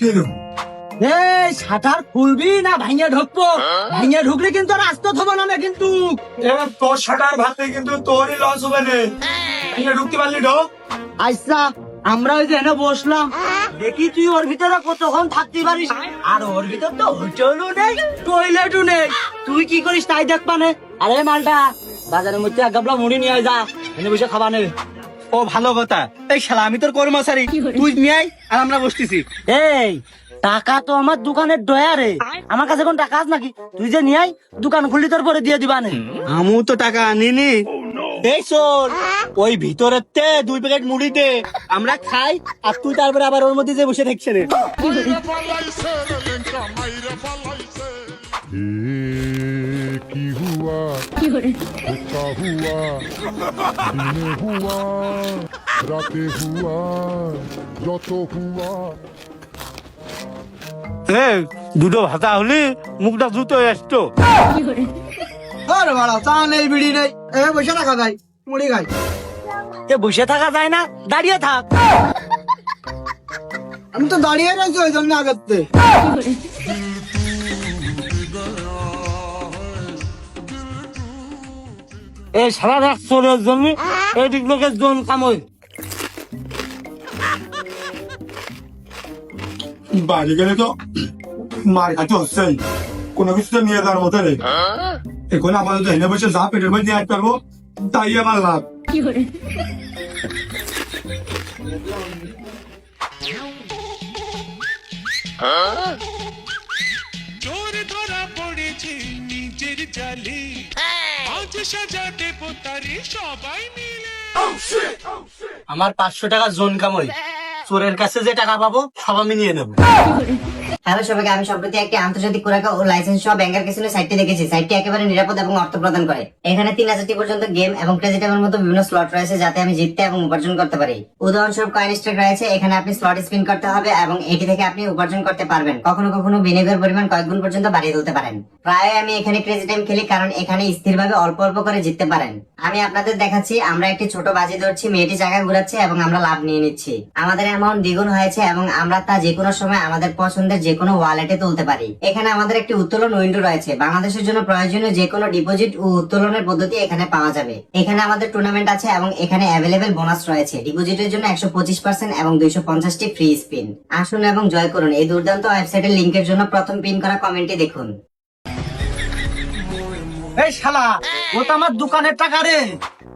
কেন? এই শাটার খুলবি না ভাঙিয়ে ঢুকবো? ভাঙিয়ে ঢুকলে কিন্তু আর আস্ত থবো না কিন্তু। এবার তোর শাটার ভাঙতে কিন্তু তোরই লস হবে না এখানে ঢুকতে পারলি ঢোক আচ্ছা আমরা ওই যে এনে বসলাম। দেখি তুই ওর ভিতরে কতক্ষণ থাকতে পারিস। আর ওর ভিতর তো হোটেলও নেই টয়লেটও নেই। তুই কি করিস তাই দেখ পানে আরে মালটা বাজারের মধ্যে এক গাবলা মুড়ি নিয়ে যা এনে বসে খাবা নেই ও ভালো কথা। এই শালা আমি তোর কর্মচারী। তুই নিয়ে আয়, আর আমরা বসতেছি। এই টাকা তো আমার দোকানের ডয়ারে আমার কাছে কোন টাকা আছে নাকি? তুই যে নিয়ে আয়, দোকান খুললি তোর পরে দিয়ে দিবা নে। আমু তো টাকা আনিনি। এই শোন ওই ভিতরের তে দুই প্যাকেট মুড়ি দে আমরা খাই আর তুই তারপরে আবার ওর মধ্যে যে বসে দেখছে রে। ये की हुआ धोखा हुआ दिने हुआ রাতে হুয়া যত হুয়া দুটো ভাতা হলি মুখটা জুতো আসতো আরে বাড়া চা নেই বিড়ি নেই এ বসে রাখা যায় মুড়ি খাই এ বসে থাকা যায় না দাঁড়িয়ে থাক আমি তো দাঁড়িয়ে রয়েছি ওই জন্য আগের এই সারা রাত চোরের জন্য এই দিক লোকের জন কামই বাড়ি গেলে তো মার খাতে হচ্ছেই। কোনো কিছু তো নিয়ে যাওয়ার মতো নেই। এখন আপাতত হেনে বসে যা পেটের মধ্যে আট পারব তাই আমার লাভ। সাজাতে সবাই মিলে আমার পাঁচশো টাকা জোন কামড়ি। চোরের কাছে যে টাকা পাবো, সব আমি নিয়ে নেব। হ্যালো সবাইকে, আমি সম্প্রতি একটি আন্তর্জাতিক কোরাকা ও লাইসেন্স সহ ব্যাংকের কিছু সাইটটি দেখেছি। সাইটটি একেবারে নিরাপদ এবং অর্থ প্রদান করে। এখানে তিন হাজারটি পর্যন্ত গেম এবং ক্রেজিটের মতো বিভিন্ন স্লট রয়েছে যাতে আমি জিততে এবং উপার্জন করতে পারি। উদাহরণস্বরূপ কয়েন স্ট্যাক রয়েছে, এখানে আপনি স্লট স্পিন করতে হবে এবং এটি থেকে আপনি উপার্জন করতে পারবেন। কখনো কখনো বিনিয়োগের পরিমাণ কয়েক গুণ পর্যন্ত বাড়িয়ে তুলতে পারেন। প্রায় আমি এখানে ক্রেজি টাইম খেলি কারণ এখানে স্থিরভাবে অল্প অল্প করে জিততে পারেন। আমি আপনাদের দেখাচ্ছি, আমরা একটি ছোট বাজি ধরছি, মেয়েটি জায়গা ঘুরাচ্ছে এবং আমরা লাভ নিয়ে নিচ্ছি। আমাদের অ্যামাউন্ট দ্বিগুণ হয়েছে এবং আমরা তা যে কোনো সময় আমাদের পছন্দের যে কোনো ওয়ালেটে তুলতে পারি। এখানে আমাদের একটি উত্তোলন উইন্ডো রয়েছে। বাংলাদেশের জন্য প্রয়োজনীয় যে কোনো ডিপোজিট ও উত্তোলনের পদ্ধতি এখানে পাওয়া যাবে। এখানে আমাদের টুর্নামেন্ট আছে এবং এখানে অ্যাভেলেবেল বোনাস রয়েছে। ডিপোজিটের জন্য একশো পঁচিশ পার্সেন্ট এবং দুইশো পঞ্চাশটি ফ্রি স্পিন আসুন এবং জয় করুন। এই দুর্দান্ত ওয়েবসাইটের লিঙ্কের জন্য প্রথম পিন করা কমেন্টটি দেখুন। এই শালা, ও তো আমার দোকানের টাকা রে।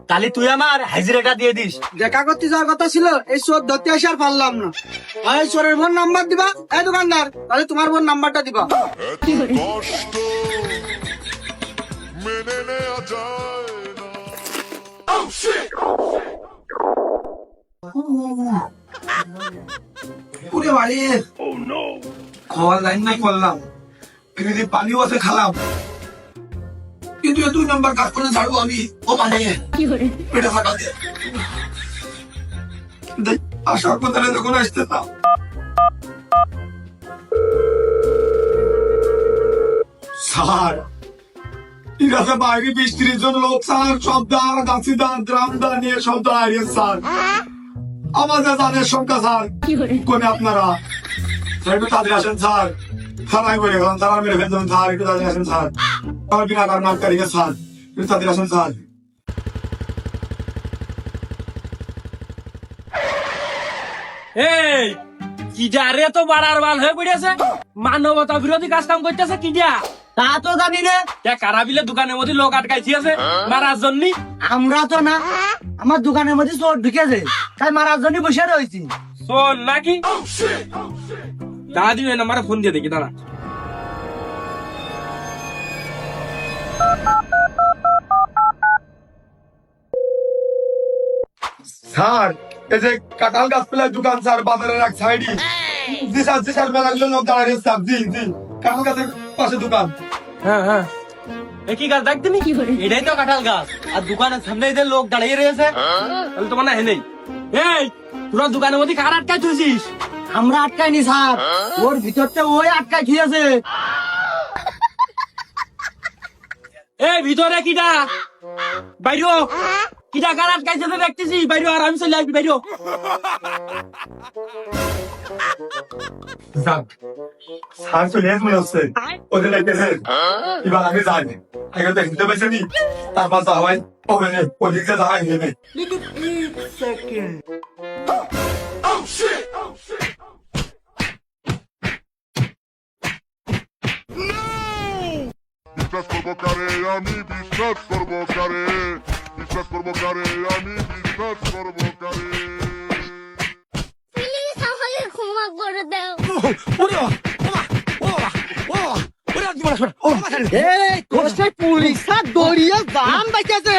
তাহলে তুই আমার হাজিরাটা দিয়ে দিস। দেখা করতে যাওয়ার কথা ছিল এই চোর ধরতে এসে আর পারলাম না। আর এই চোরের বোন নাম্বার দিবা? এই দোকানদার তাহলে তোমার বোন নাম্বারটা দিবা। না। পুরে বাড়ি খাওয়ার লাইন নাই করলাম। পানিও আছে খালাম। কিন্তু দুই নম্বর কাজ করে ছাড়বো আমি। ও মানে পেটে দেখ, আসার যখন আসতে না স্যার ঠিক আছে বাইরে বিশ ত্রিশ জন লোক স্যার সব দাঁড় ড্রাম দাঁড় নিয়ে সব দাঁড়িয়ে স্যার। আমাদের দানের সংখ্যা স্যার। কোনে আপনারা? স্যার একটু তাড়াতাড়ি আসেন স্যার। থানায় করে গেলাম তারা মেরে ফেলছেন স্যার একটু তাড়াতাড়ি আসেন স্যার। আমার বিনা কার মার কারিগে স্যার একটু তাড়াতাড়ি আসেন স্যার এই কিডারে তো বাড়ার বাল হয়ে পড়েছে? মানবতা বিরোধী কাজ কাম করতেছে কিডা? তা তো জানি রে কে কারাবিলে দোকানের মধ্যে লোক আটকাইছি আছে? মারার জন্য আমরা তো না আমার দোকানের মধ্যে চোর ঢুকেছে। তাই মারার জন্য বসে রয়েছি। শোন নাকি? দাদা নাম্বারে ফোন দিয়ে দেখি দাঁড়া। স্যার এই যে কাঁঠাল গাছ পেলে দোকান স্যার বাজারের এক সাইডে। জি স্যার জি স্যার মেলা লোক দাঁড়িয়ে স্যার জি জি। কাঁঠাল গাছের পাশে দোকান। হ্যাঁ হ্যাঁ। এ কি গাছ দেখতে নি? এটাই তো কাঁঠাল গাছ। আর দোকানের সামনে এদের লোক দাঁড়িয়ে রয়েছে তাহলে তো মানে হেনেই এই তোরা দোকানের মধ্যে কার আটকাই তুলছিস আমরা আটকাইনি স্যার। ওর ভিতরতে ওই আটকাই খেয়েছে এই ভিতরে কিডা? বাইরো। কিডা কার আটকাইছে তো দেখতেছি বাইরো আর আমি চলে আসবি বাইরো। যাক স্যার চলে আসবে হচ্ছে। ওদের লাগতেছে এবার আমি যাই। আগে দেখতে পেয়েছি নি তারপর যাওয়াই। হবে না ওদিকে যাওয়াই নেবে। বিশ্বাস করব কারে আমি বিশ্বাস করব কারে। বিশ্বাস করব কারে আমি বিশ্বাস করব কারে ক্ষমা করে দাও। ওরে বাবা, ও বাবা, পুলিশ? দড়িয়ে দাম বাইতেছে